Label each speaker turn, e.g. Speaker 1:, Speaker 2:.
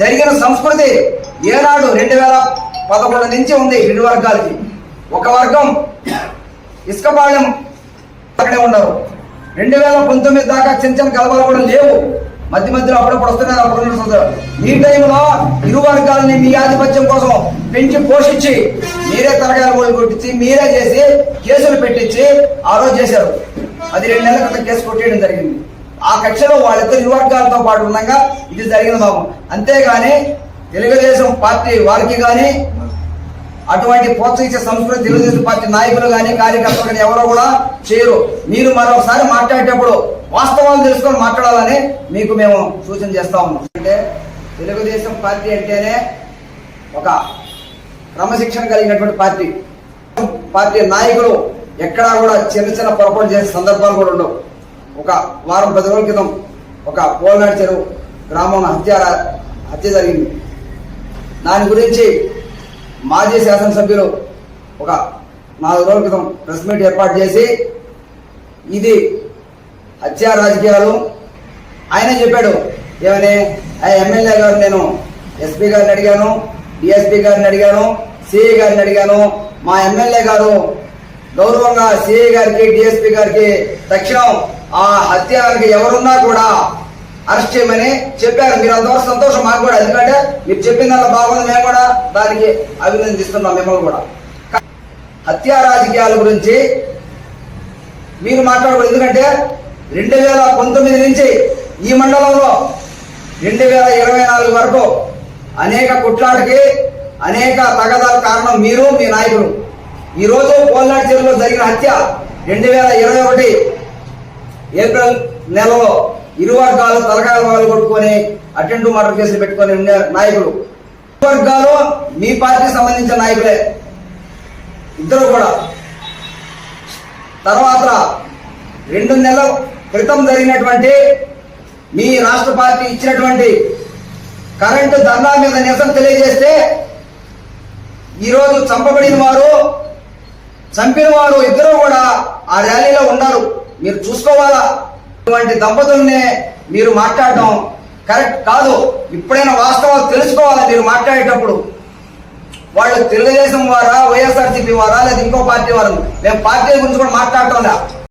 Speaker 1: జరిగిన సంస్కృతి ఏనాడు రెండు వేల పదకొండు నుంచి ఉంది రెండు వర్గాలకి. ఒక వర్గం ఇసుకపాళెం అక్కడే ఉండరు రెండు వేల పంతొమ్మిది దాకా చిన్న చిన్న కలవలు కూడా లేవు. మధ్య మధ్యలో అప్పుడప్పుడు వస్తున్నారు అప్పుడు వస్తున్నారు ఈ టైంలో ఇరు వర్గాలని మీ ఆధిపత్యం కోసం పెంచి పోషించి మీరే తరగాలు ఓళ్ళు కొట్టించి మీరే చేసి కేసులు పెట్టించి ఆ రోజు చేశారు. అది రెండు నెలల క్రితం కేసు కొట్టేయడం జరిగింది. ఆ కక్షలో వాళ్ళిద్దరు ఇరు పాటు ఉండగా ఇది జరిగిన బాబు అంతేగాని తెలుగుదేశం పార్టీ వారికి కానీ అటువంటి ప్రోత్సహించే సంస్కృతి తెలుగుదేశం పార్టీ నాయకులు కానీ కార్యకర్తలు కానీ ఎవరో కూడా చేయరు. మీరు మరొకసారి మాట్లాడేటప్పుడు వాస్తవాలు తెలుసుకొని మాట్లాడాలని మీకు మేము సూచన చేస్తా ఉన్నాం. అంటే తెలుగుదేశం పార్టీ అంటేనే ఒక క్రమశిక్షణ కలిగినటువంటి పార్టీ. పార్టీ నాయకులు ఎక్కడా కూడా చిన్న చిన్న పొరపాటు చేసే సందర్భాలు కూడా ఉండవు. ఒక వారం పది రోజుల క్రితం ఒక పోల్నాడు చెరువు గ్రామం హత్య హత్య జరిగింది. దాని గురించి మాజీ శాసనసభ్యులు ఒక నాలుగు రోజుల క్రితం ప్రెస్ మీట్ ఏర్పాటు చేసి ఇది హత్య రాజకీయాలు. ఆయన చెప్పాడు ఏమని? ఆ ఎమ్మెల్యే గారు నేను ఎస్పీ గారిని అడిగాను డిఎస్పీ గారిని అడిగాను సిఐ గారిని అడిగాను. మా ఎమ్మెల్యే గారు గౌరవంగా సిఐ గారికి డిఎస్పీ గారికి తక్షణం ఆ హత్యకి ఎవరున్నా కూడా అరెస్ట్ చేయమని చెప్పారు. మీరు అంతవరకు సంతోషం మాకు కూడా. ఎందుకంటే మీరు చెప్పిన దానిలో బాగుంది. మేము కూడా దానికి అభినందిస్తున్నాం మిమ్మల్ని కూడా. హత్యా రాజకీయాల గురించి మీరు మాట్లాడకూడదు. ఎందుకంటే రెండు వేల పంతొమ్మిది నుంచి ఈ మండలంలో రెండు వేల ఇరవై నాలుగు వరకు అనేక కుట్లాటకి అనేక తగదాల కారణం మీరు మీ నాయకులు. ఈరోజు కోల్నాడు చెరువులో జరిగిన హత్య రెండు వేల ఇరవై ఒకటి ఏప్రిల్ నెలలో ఇరు వర్గాలు తలకాయల వాళ్ళు కొట్టుకొని అటెండ్ మర్డర్ కేసులు పెట్టుకొని ఉండే నాయకులు. వర్గాలు మీ పార్టీకి సంబంధించిన నాయకులే. ఇద్దరు కూడా. తర్వాత రెండు నెలల క్రితం జరిగినటువంటి మీ రాష్ట్ర పార్టీ ఇచ్చినటువంటి కరెంటు ధర్నా మీద నిరసన తెలియజేస్తే ఈరోజు చంపబడిన వారు చంపిన వారు ఇద్దరు కూడా ఆ ర్యాలీలో ఉన్నారు. మీరు చూసుకోవాలా? ఇటువంటి దంపతుల్ని మీరు మాట్లాడటం కరెక్ట్ కాదు. ఇప్పుడైనా వాస్తవాలు తెలుసుకోవాలా మీరు మాట్లాడేటప్పుడు? వాళ్ళు తెలుగుదేశం వారా వైఎస్ఆర్సీపీ వారా లేదా ఇంకో పార్టీ వారు? మేము పార్టీ గురించి కూడా మాట్లాడటం